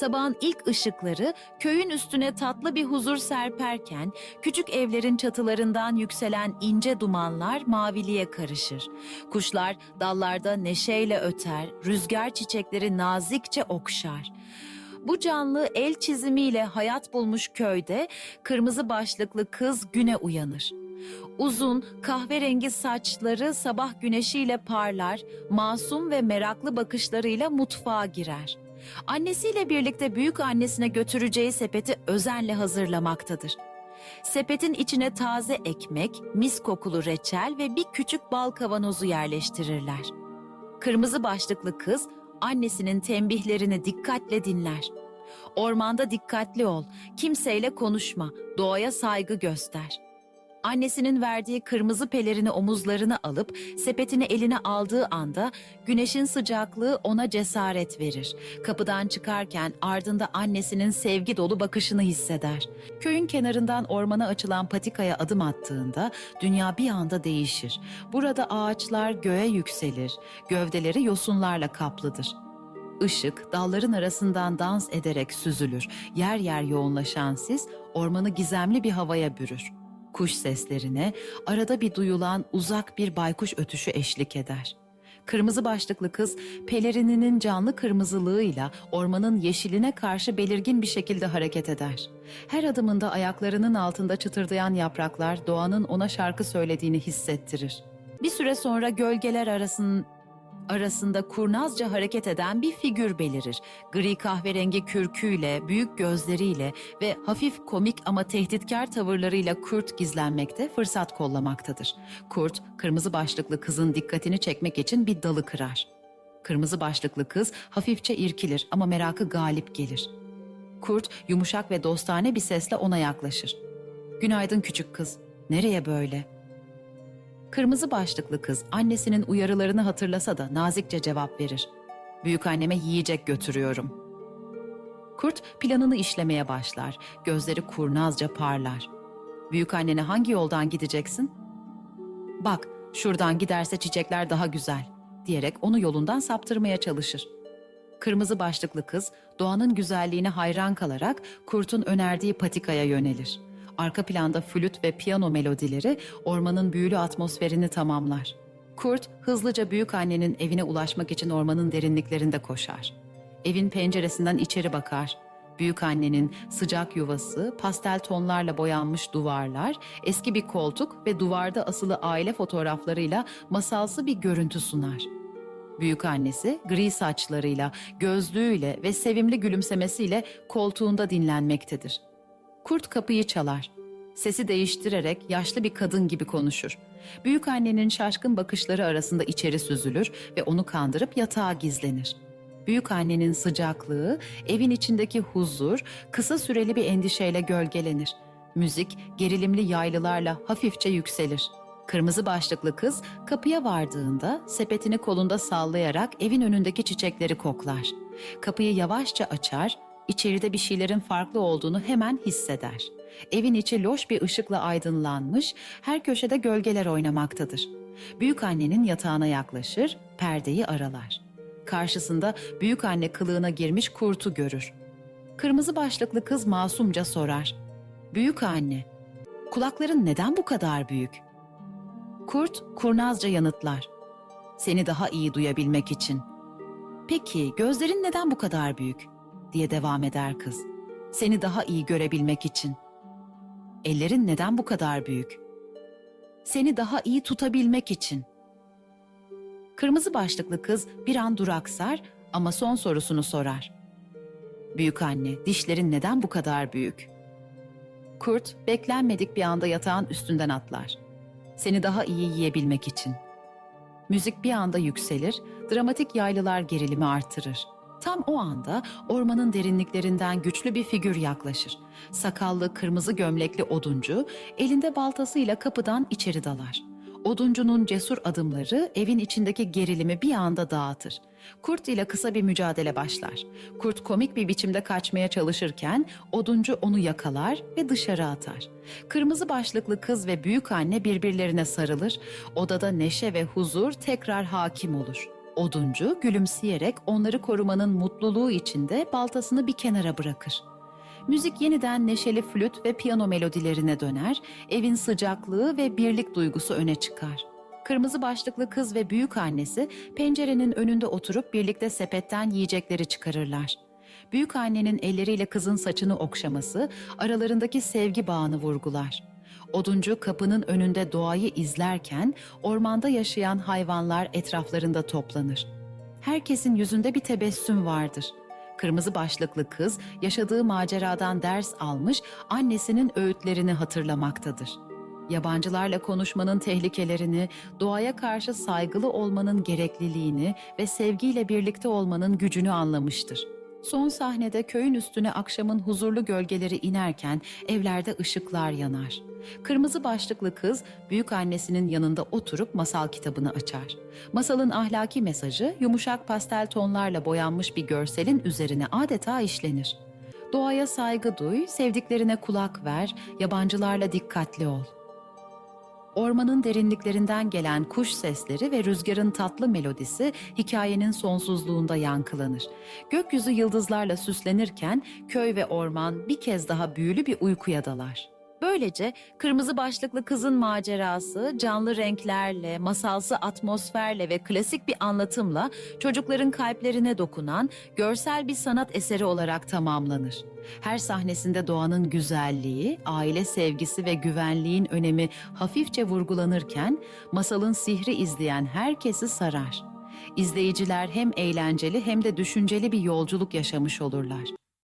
Sabahın ilk ışıkları köyün üstüne tatlı bir huzur serperken küçük evlerin çatılarından yükselen ince dumanlar maviliğe karışır. Kuşlar dallarda neşeyle öter, rüzgar çiçekleri nazikçe okşar. Bu canlı el çizimiyle hayat bulmuş köyde kırmızı başlıklı kız güne uyanır. Uzun kahverengi saçları sabah güneşiyle parlar, masum ve meraklı bakışlarıyla mutfağa girer. Annesiyle birlikte büyük annesine götüreceği sepeti özenle hazırlamaktadır. Sepetin içine taze ekmek, mis kokulu reçel ve bir küçük bal kavanozu yerleştirirler. Kırmızı başlıklı kız annesinin tembihlerini dikkatle dinler. Ormanda dikkatli ol, kimseyle konuşma, doğaya saygı göster. Annesinin verdiği kırmızı pelerini omuzlarına alıp sepetini eline aldığı anda güneşin sıcaklığı ona cesaret verir. Kapıdan çıkarken ardında annesinin sevgi dolu bakışını hisseder. Köyün kenarından ormana açılan patikaya adım attığında dünya bir anda değişir. Burada ağaçlar göğe yükselir, gövdeleri yosunlarla kaplıdır. Işık dalların arasından dans ederek süzülür. Yer yer yoğunlaşan sis ormanı gizemli bir havaya bürür. Kuş seslerine arada bir duyulan uzak bir baykuş ötüşü eşlik eder. Kırmızı başlıklı kız pelerininin canlı kırmızılığıyla ormanın yeşiline karşı belirgin bir şekilde hareket eder. Her adımında ayaklarının altında çıtırdayan yapraklar doğanın ona şarkı söylediğini hissettirir. Bir süre sonra gölgeler arasın, arasında kurnazca hareket eden bir figür belirir. Gri kahverengi kürküyle, büyük gözleriyle ve hafif komik ama tehditkar tavırlarıyla kurt gizlenmekte, fırsat kollamaktadır. Kurt, kırmızı başlıklı kızın dikkatini çekmek için bir dalı kırar. Kırmızı başlıklı kız hafifçe irkilir ama merakı galip gelir. Kurt yumuşak ve dostane bir sesle ona yaklaşır. Günaydın küçük kız. Nereye böyle?'' Kırmızı başlıklı kız annesinin uyarılarını hatırlasa da nazikçe cevap verir. Büyük anneme yiyecek götürüyorum. Kurt planını işlemeye başlar. Gözleri kurnazca parlar. Büyük annene hangi yoldan gideceksin? Bak, şuradan giderse çiçekler daha güzel diyerek onu yolundan saptırmaya çalışır. Kırmızı başlıklı kız doğanın güzelliğine hayran kalarak kurtun önerdiği patikaya yönelir. Arka planda flüt ve piyano melodileri ormanın büyülü atmosferini tamamlar. Kurt hızlıca büyük annenin evine ulaşmak için ormanın derinliklerinde koşar. Evin penceresinden içeri bakar. Büyük annenin sıcak yuvası, pastel tonlarla boyanmış duvarlar, eski bir koltuk ve duvarda asılı aile fotoğraflarıyla masalsı bir görüntü sunar. Büyük annesi gri saçlarıyla, gözlüğüyle ve sevimli gülümsemesiyle koltuğunda dinlenmektedir. Kurt kapıyı çalar. Sesi değiştirerek yaşlı bir kadın gibi konuşur. Büyük annenin şaşkın bakışları arasında içeri süzülür ve onu kandırıp yatağa gizlenir. Büyük annenin sıcaklığı, evin içindeki huzur kısa süreli bir endişeyle gölgelenir. Müzik gerilimli yaylılarla hafifçe yükselir. Kırmızı başlıklı kız kapıya vardığında sepetini kolunda sallayarak evin önündeki çiçekleri koklar. Kapıyı yavaşça açar, içeride bir şeylerin farklı olduğunu hemen hisseder. Evin içi loş bir ışıkla aydınlanmış, her köşede gölgeler oynamaktadır. Büyük annenin yatağına yaklaşır, perdeyi aralar. Karşısında büyük anne kılığına girmiş kurtu görür. Kırmızı başlıklı kız masumca sorar. Büyük anne, kulakların neden bu kadar büyük? Kurt kurnazca yanıtlar. Seni daha iyi duyabilmek için. Peki gözlerin neden bu kadar büyük? Diye devam eder kız. Seni daha iyi görebilmek için. Ellerin neden bu kadar büyük? Seni daha iyi tutabilmek için. Kırmızı başlıklı kız bir an duraksar ama son sorusunu sorar. Büyük anne, dişlerin neden bu kadar büyük? Kurt beklenmedik bir anda yatağın üstünden atlar. Seni daha iyi yiyebilmek için. Müzik bir anda yükselir, dramatik yaylılar gerilimi artırır. Tam o anda ormanın derinliklerinden güçlü bir figür yaklaşır. Sakallı, kırmızı gömlekli oduncu elinde baltasıyla kapıdan içeri dalar. Oduncunun cesur adımları evin içindeki gerilimi bir anda dağıtır. Kurt ile kısa bir mücadele başlar. Kurt komik bir biçimde kaçmaya çalışırken oduncu onu yakalar ve dışarı atar. Kırmızı başlıklı kız ve büyük anne birbirlerine sarılır. Odada neşe ve huzur tekrar hakim olur. Oduncu gülümseyerek onları korumanın mutluluğu içinde baltasını bir kenara bırakır. Müzik yeniden neşeli flüt ve piyano melodilerine döner, evin sıcaklığı ve birlik duygusu öne çıkar. Kırmızı başlıklı kız ve büyük annesi pencerenin önünde oturup birlikte sepetten yiyecekleri çıkarırlar. Büyük annenin elleriyle kızın saçını okşaması aralarındaki sevgi bağını vurgular. Oduncu kapının önünde doğayı izlerken ormanda yaşayan hayvanlar etraflarında toplanır. Herkesin yüzünde bir tebessüm vardır. Kırmızı başlıklı kız yaşadığı maceradan ders almış, annesinin öğütlerini hatırlamaktadır. Yabancılarla konuşmanın tehlikelerini, doğaya karşı saygılı olmanın gerekliliğini ve sevgiyle birlikte olmanın gücünü anlamıştır. Son sahnede köyün üstüne akşamın huzurlu gölgeleri inerken evlerde ışıklar yanar. Kırmızı başlıklı kız büyük annesinin yanında oturup masal kitabını açar. Masalın ahlaki mesajı yumuşak pastel tonlarla boyanmış bir görselin üzerine adeta işlenir. Doğaya saygı duy, sevdiklerine kulak ver, yabancılarla dikkatli ol. Ormanın derinliklerinden gelen kuş sesleri ve rüzgarın tatlı melodisi hikayenin sonsuzluğunda yankılanır. Gökyüzü yıldızlarla süslenirken köy ve orman bir kez daha büyülü bir uykuya dalar. Böylece kırmızı başlıklı kızın macerası canlı renklerle, masalsı atmosferle ve klasik bir anlatımla çocukların kalplerine dokunan görsel bir sanat eseri olarak tamamlanır. Her sahnesinde doğanın güzelliği, aile sevgisi ve güvenliğin önemi hafifçe vurgulanırken masalın sihri izleyen herkesi sarar. İzleyiciler hem eğlenceli hem de düşünceli bir yolculuk yaşamış olurlar.